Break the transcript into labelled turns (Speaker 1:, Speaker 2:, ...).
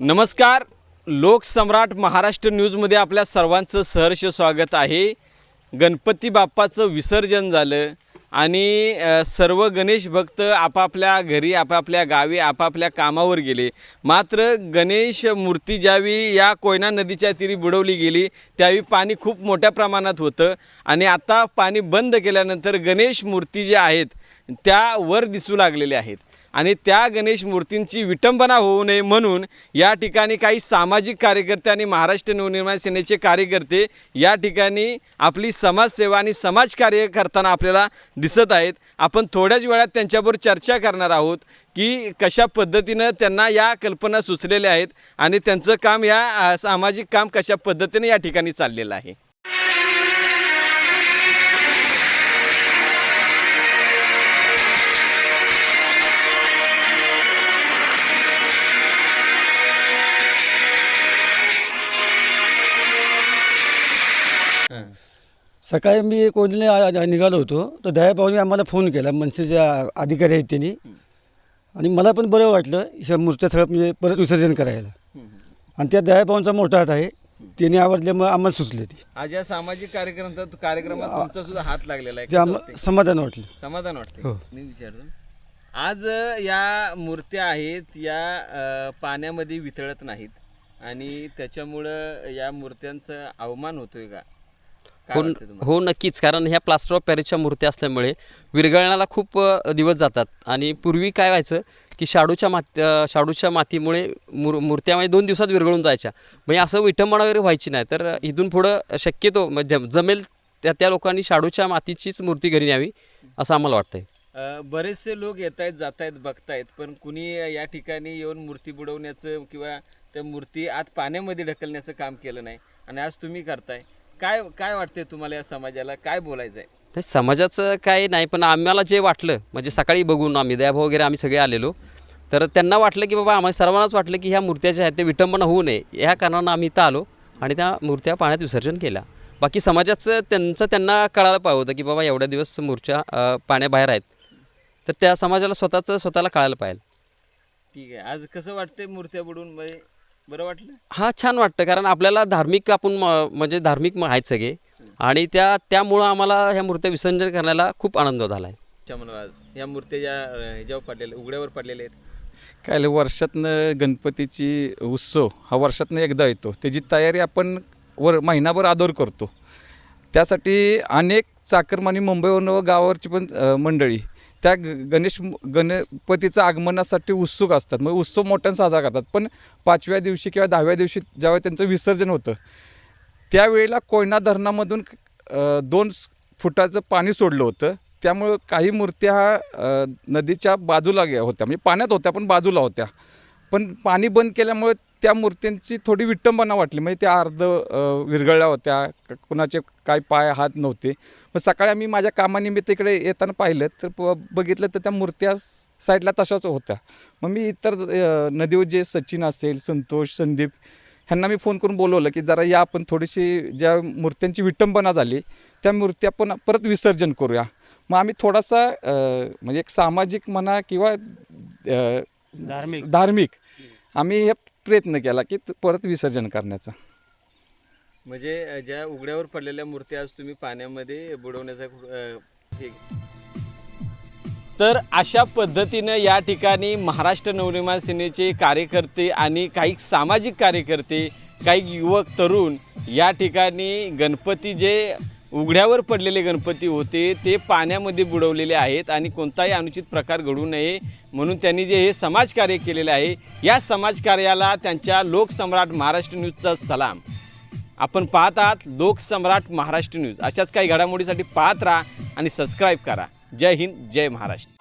Speaker 1: नमस्कार. लोकसम्राट महाराष्ट्र न्यूजमध्ये आपल्या सर्वांचं सहर्ष स्वागत आहे. गणपती बाप्पाचं विसर्जन झालं आणि सर्व गणेश भक्त आपापल्या घरी आपापल्या गावी आपापल्या कामावर गेले. मात्र गणेश मूर्ती ज्यावेळी या कोयना नदीच्या तीरी बुडवली गेली त्यावेळी पाणी खूप मोठ्या प्रमाणात होतं आणि आता पाणी बंद केल्यानंतर गणेश मूर्ती ज्या आहेत त्या वर दिसू लागलेल्या आहेत. आणि त्या गणेश मूर्तींची विटंबना होऊ नये म्हणून या ठिकाणी काही सामाजिक कार्यकर्ते आणि महाराष्ट्र नवनिर्माण सेनेचे कार्यकर्ते या ठिकाणी आपली समाजसेवा आणि समाजकार्य करताना आपल्याला दिसत आहेत. आपण थोड्याच वेळात त्यांच्याबरोबर चर्चा करणार आहोत की कशा पद्धतीनं त्यांना या कल्पना सुचलेल्या आहेत आणि त्यांचं काम या सामाजिक काम कशा पद्धतीने या ठिकाणी चाललेलं आहे.
Speaker 2: सकाळी मी कोणीने आ- निघालो होतो. तर दयाभाऊने आम्हाला फोन केला मनसेचे आ- अधिकारी आहेत त्यांनी. आणि मला पण बरं वाटलं ह्या मूर्त्या सगळं म्हणजे परत विसर्जन करायला. आणि त्या दयाभाऊंचा मोठा हात आहे. त्याने आवडल्यामुळे आम्हाला सुचले ते.
Speaker 1: आज या सामाजिक कार्यक्रमात कार्यक्रमात तुमचा सुद्धा हात लागलेला
Speaker 2: ते आम्हाला समाधान वाटलं.
Speaker 1: समाधान वाटते
Speaker 2: हो.
Speaker 1: मी विचारतो. आज अ, या मूर्त्या आहेत या अ, पाण्यामध्ये वितळत नाहीत. आणि त्याच्यामुळं या मूर्त्यांचा अवमान होतोय का?
Speaker 3: हो? हो नक्कीच. कारण ह्या प्लास्टर ऑफ पॅरिसच्या मूर्त्या असल्यामुळे विरघळण्याला खूप दिवस जातात. आणि पूर्वी काय व्हायचं की शाडूच्या माती शाडूच्या मातीमुळे मूर मूर्त्यामध्ये दोन दिवसात विरघळून जायच्या. म्हणजे असं विटंबना वगैरे व्हायची नाही. तर इथून पुढं शक्यतो म्हणजे जमेल त्या त्या लोकांनी शाडूच्या मातीचीच मूर्ती घरी न्यावी असं आम्हाला वाटतंय.
Speaker 1: बरेचसे लोक येत आहेत जात आहेत बघतायत पण कुणी या ठिकाणी येऊन मूर्ती बुडवण्याचं किंवा त्या मूर्ती आत पाण्यामध्ये ढकलण्याचं काम केलं नाही. आणि आज तुम्ही करताय. काय काय वाटतंय तुम्हाला या समाजाला? काय बोलायचं आहे
Speaker 3: नाही समाजाचं काय नाही पण आम्हाला जे वाटलं म्हणजे सकाळी बघून आम्ही दयाभाऊ वगैरे आम्ही सगळे आलेलो. तर त्यांना वाटलं की बाबा आम्हाला सर्वांनाच वाटलं की ह्या मूर्त्या ज्या आहेत ते विटंबना होऊ नये. ह्या कारणानं आम्ही इथं आलो आणि त्या मूर्त्या पाण्यात विसर्जन केल्या बाकी समाजाचं त्यांचं त्यांना कळायला पाहिजे होतं की बाबा एवढ्या दिवस मूर्त्या अ, पाण्याबाहेर आहेत. तर त्या समाजाला स्वतःचं स्वतःला कळायला पाहिजे
Speaker 1: ठीक आहे. आज कसं वाटतंय मूर्त्या बुडवून म्हणजे बरं वाटलं?
Speaker 3: हा छान वाटतं. कारण आपल्याला धार्मिक आपण म- म्हणजे धार्मिक म- आहेत सगळे. आणि त्या त्यामुळं आम्हाला ह्या मूर्त्या विसर्जन करण्याला खूप आनंद झाला आहे
Speaker 1: आज या मूर्त्या ज्या ह्याच्यावर पडलेल्या उघड्यावर पडलेल्या आहेत.
Speaker 4: काय वर्षातनं गणपतीची उत्सव हा वर्षातनं एकदा येतो. त्याची तयारी आपण वर महिनाभर आदर करतो. त्यासाठी अनेक चाकरमानी मुंबईवरून व गावावरची पण मंडळी त्या ग गणेश गणपतीचं आगमनासाठी उत्सुक असतात. मग उत्सव मोठ्यानं साजरा करतात. पण पाचव्या दिवशी किंवा दहाव्या दिवशी ज्यावेळी त्यांचं विसर्जन होतं त्यावेळेला कोयना धरणामधून दोन फुटाचं पाणी सोडलं होतं. त्यामुळं काही मूर्त्या ह्या, नदीच्या बाजूला होत्या. म्हणजे पाण्यात होत्या पण बाजूला होत्या. पण पाणी बंद केल्यामुळे त्या मूर्त्यांची थोडी विटंबना वाटली. म्हणजे त्या अर्ध विरघळल्या होत्या. कुणाचे काय पाय हात नव्हते. मग सकाळी आम्ही माझ्या कामानिमित्त इकडे येताना पाहिलं तर बघितलं तर त्या मूर्त्या साईडला तशाच होत्या. मग मी इतर नदीवर जे सचिन असेल संतोष संदीप ह्यांना मी फोन करून बोलवलं की जरा या आपण थोडीशी ज्या मूर्त्यांची विटंबना झाली त्या मूर्ती आपण परत विसर्जन करूया. मग आम्ही थोडासा म्हणजे एक सामाजिक म्हणा किंवा
Speaker 2: धार्मिक.
Speaker 4: धार्मिक. आम्ही हे प्रयत्न केला की त- परत विसर्जन करण्याचा.
Speaker 1: म्हणजे ज्या उघड्यावर पडलेल्या मूर्त्या आज तुम्ही पाण्यामध्ये बुडवण्याचा हे तर अशा पद्धतीनं या ठिकाणी महाराष्ट्र नवनिर्माण सेनेचे कार्यकर्ते आणि काही सामाजिक कार्यकर्ते काही युवक तरुण या ठिकाणी गणपती जे उघड्यावर पडलेले गणपती होते ते पाण्यामध्ये बुडवलेले आहेत आणि कोणताही अनुचित प्रकार घडू नये म्हणून त्यांनी जे हे समाजकार्य केलेलं आहे या समाजकार्याला त्यांच्या लोकसम्राट महाराष्ट्र न्यूजचा सलाम. आपण पाहत आहात लोकसम्राट महाराष्ट्र न्यूज. अशाच काही घडामोडीसाठी पाहत राहा आणि सबस्क्राईब करा. जय हिंद जय महाराष्ट्र.